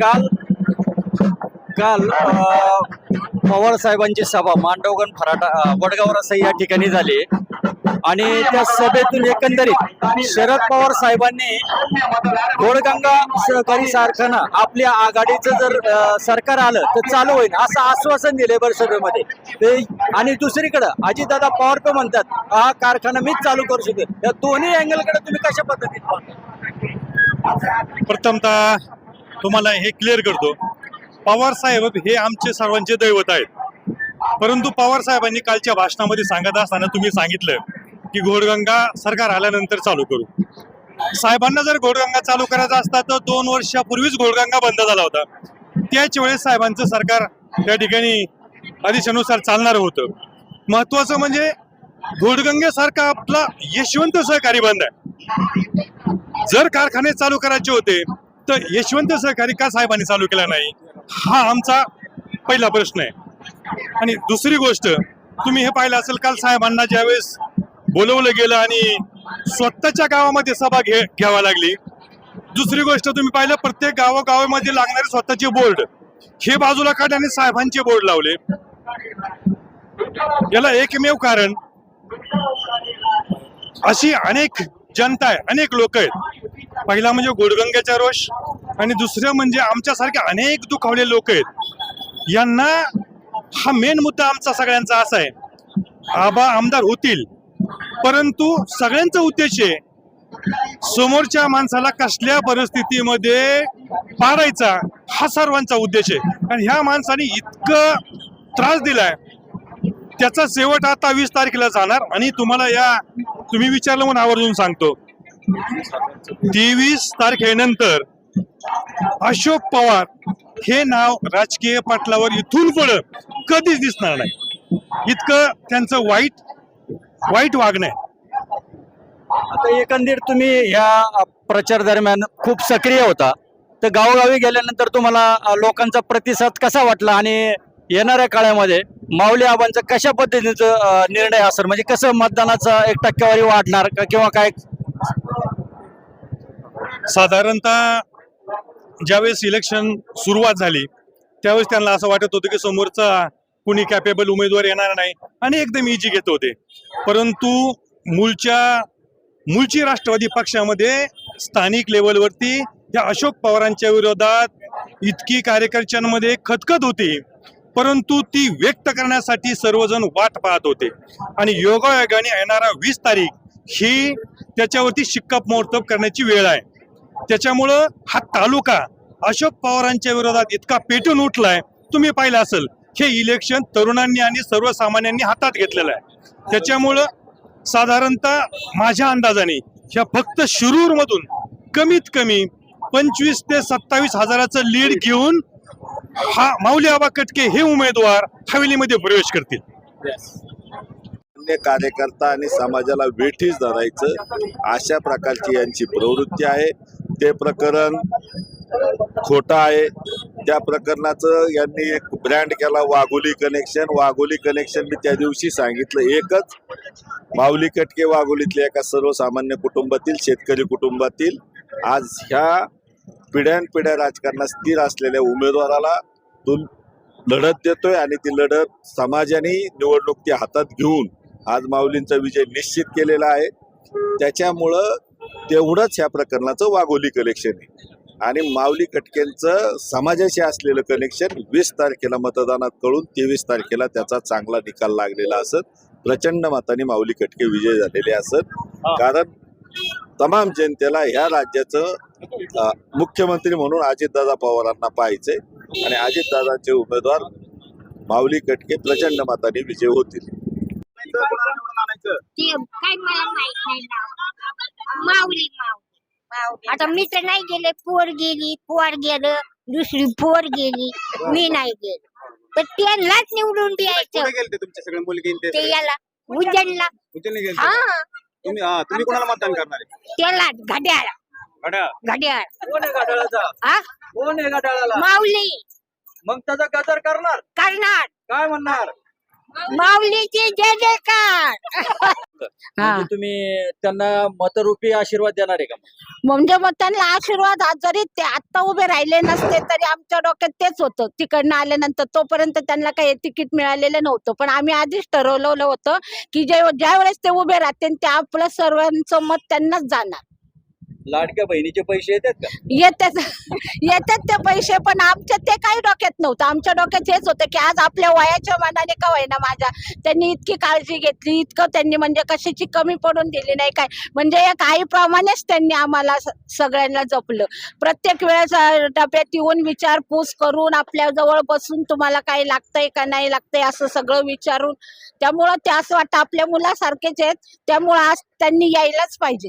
काल काल पवार साहेबांची सभा मांडवगण फराटा वडगाव रसाई या ठिकाणी झाली. आणि त्या सभेतून एकंदरीत शरद पवार साहेबांनी गोडगंगा सहकारी कारखाना आपल्या आघाडीचं जर सरकार आलं तर चालू होईल असं आश्वासन दिले बरं सभेमध्ये आणि दुसरीकडं अजितदादा पवार पण म्हणतात हा कारखाना मीच चालू करू शकेल या दोन्ही अँगलकडे तुम्ही कशा पद्धतीने प्रथमतः तुम्हाला हे क्लिअर करतो. पवार साहेब हे आमचे सर्वांचे दैवत आहेत. परंतु पवार साहेबांनी कालच्या भाषणामध्ये सांगत असताना तुम्ही सांगितलं की घोडगंगा सरकार आल्यानंतर चालू करू. साहेबांना जर घोडगंगा चालू करायचा असता तर दोन वर्षापूर्वीच घोडगंगा बंद झाला होता. त्याच वेळेस साहेबांचं सरकार त्या ठिकाणी आदेशानुसार चालणार होतं. महत्वाचं म्हणजे घोडगंगेसारखा आपला यशवंत सहकारी बंद आहे. जर कारखाने चालू करायचे होते तर यशवंत सहकारी का साहेबांनी चालू केला नाही? हा आमचा पहिला प्रश्न आहे. आणि दुसरी गोष्ट तुम्ही हे पाहिलं असेल काल साहेबांना ज्यावेळेस बोलवलं गेलं आणि स्वतःच्या गावामध्ये सभा घे घ्यावा लागली. दुसरी गोष्ट तुम्ही पाहिलं प्रत्येक गावोगावामध्ये लागणारे स्वतःचे बोर्ड हे बाजूला काढल्याने साहेबांचे बोर्ड लावले. याला एकमेव कारण अशी अनेक जनता आहे अनेक लोक आहेत. पहिला म्हणजे गोडगंग्याचा रोष आणि दुसरं म्हणजे आमच्यासारखे अनेक दुखावले लोक आहेत. यांना हा मेन मुद्दा आमचा सगळ्यांचा असा आहे. आबा आमदार होतील परंतु सगळ्यांचा उद्देश आहे समोरच्या माणसाला कसल्या परिस्थितीमध्ये पाडायचा हा सर्वांचा उद्देश आहे. कारण ह्या माणसाने इतकं त्रास दिलाय. त्याचा शेवट आता वीस तारखेला जाणार आणि तुम्हाला या तुम्ही विचारलं म्हणून आवर्जून सांगतो. तेवीस तारखेनंतर अशोक पवार हे नाव राजकीय पाटलावर इथून पुढं कधीच दिसणार नाही. इतकं त्यांचं वाईट वाईट वागणं आहे. आता एकंदरीत तुम्ही ह्या प्रचार दरम्यान खूप सक्रिय होता. तर गावोगावी गेल्यानंतर तुम्हाला लोकांचा प्रतिसाद कसा वाटला आणि येणाऱ्या काळामध्ये माऊली आबांचं कशा पद्धतीचं निर्णय असेल? म्हणजे कसं मतदानाचा एक टक्केवारी वाढणार किंवा काय साधारणतः ज्यावेळेस इलेक्शन सुरुवात झाली त्यावेळेस त्यांना असं वाटत होतं की समोरचा कुणी कॅपेबल उमेदवार येणार नाही आणि एकदम इजी घेत होते. परंतु मूळच्या मूळची राष्ट्रवादी पक्षामध्ये स्थानिक लेवलवरती त्या अशोक पवारांच्या विरोधात इतकी कार्यकर्त्यांमध्ये खतखत होती. परंतु ती व्यक्त करण्यासाठी सर्वजण वाट पाहत होते. आणि योगायोगाने येणारा वीस तारीख ही त्याच्यावरती शिक्कामोर्तब करण्याची वेळ आहे. त्याच्यामुळं हा तालुका अशोक पवारांच्या विरोधात इतका पेटून उठलाय. तुम्ही पाहिलं असेल हे इलेक्शन तरुणांनी आणि सर्वसामान्यांनी हातात घेतलेलं आहे. त्याच्यामुळं साधारणतः माझ्या अंदाजाने ह्या फक्त शिरूर मधून कमीत कमी पंचवीस ते सत्तावीस हजाराचं लीड घेऊन हा माऊली आबा कटके हे उमेदवार हवेलीमध्ये प्रवेश करतील. अन्य कार्यकर्ता आणि समाजाला वेठीस धरायचं अशा प्रकारची यांची प्रवृत्ती आहे. ते प्रकरण खोटं आहे त्या प्रकरणाचं यांनी एक ब्रँड केला वाघोली कनेक्शन वाघोली कनेक्शन मी त्या दिवशी सांगितलं. एकच माऊली कटके वाघोलीतल्या एका सर्वसामान्य कुटुंबातील शेतकरी कुटुंबातील आज ह्या पिढ्यानपिढ्या राजकारणात स्थिर असलेल्या उमेदवाराला तो लढत देतोय आणि ती लढत समाजाने निवडणूक ती हातात घेऊन आज माऊलींचा विजय निश्चित केलेला आहे. त्याच्यामुळं तेवढंच ह्या प्रकरणाचं वाघोली कलेक्शन आहे. आणि माऊली कटकेंचं समाजाशी असलेलं कनेक्शन वीस तारखेला मतदानात कळून तेवीस तारखेला त्याचा चांगला निकाल लागलेला असत. प्रचंड मताने माऊली कटके विजय झालेले असत. कारण तमाम जनतेला ह्या राज्याचं मुख्यमंत्री म्हणून अजितदादा पवारांना पाहायचंय. आणि अजितदादाचे उमेदवार माऊली कटके प्रचंड मताने विजय होतील. ते काय मला माहीत नाही माऊली माऊली. आता मी तर नाही गेले पोर गेली पोर गेलं दुसरी पोर गेली मी नाही गेलो. तर त्यांनाच निवडून द्यायचं कुठे गेलते तुमचे सगळे मुलगी आणि ते ते सगळे? याला उज्जैनला. उज्जैनला गेलते? हा. का? तुम्ही हा तुम्ही कोणाला मतदान करणार आहे? त्याला घड्याळ. घड्याळ. घड्याळ. कोण आहे घड्याळाचा? हा? कोण आहे घड्याळाला? माऊली. मग त्याचा गजर करणार? करणार. काय म्हणणार? माऊलीची जय जयकार. हा. म्हणजे तुम्ही त्यांना मतरूपी आशीर्वाद देणार आहे का म्हणजे मग त्यांना आशीर्वाद आज जरी ते आता उभे राहिले नसते तरी आमच्या डोक्यात तेच होतं. तिकडनं आल्यानंतर तोपर्यंत त्यांना काही तिकीट मिळालेलं नव्हतं. पण आम्ही आधीच ठरवलेलं होतं की जे ज्या वेळेस ते उभे राहते ते आपलं सर्वांचं मत त्यांनाच जाणार. लाडक्या बहिणीचे पैसे येतात का? येतात. येतात ते पैसे पण आमच्या ते काही डोक्यात नव्हतं. आमच्या डोक्यात हेच होतं की आज आपल्या वयाच्या मनाने का होईना माझ्या त्यांनी इतकी काळजी घेतली इतकं त्यांनी म्हणजे कशाची कमी पडून दिली नाही काय. म्हणजे या काहीप्रमाणेच त्यांनी आम्हाला सगळ्यांना जपलं. प्रत्येक वेळेस डब्यात येऊन विचारपूस करून आपल्या जवळ बसून तुम्हाला काही लागतंय का नाही लागतंय असं सगळं विचारून त्यामुळं ते असं वाटतं आपल्या मुलासारखेच आहेत. त्यामुळं आज त्यांनी यायलाच पाहिजे.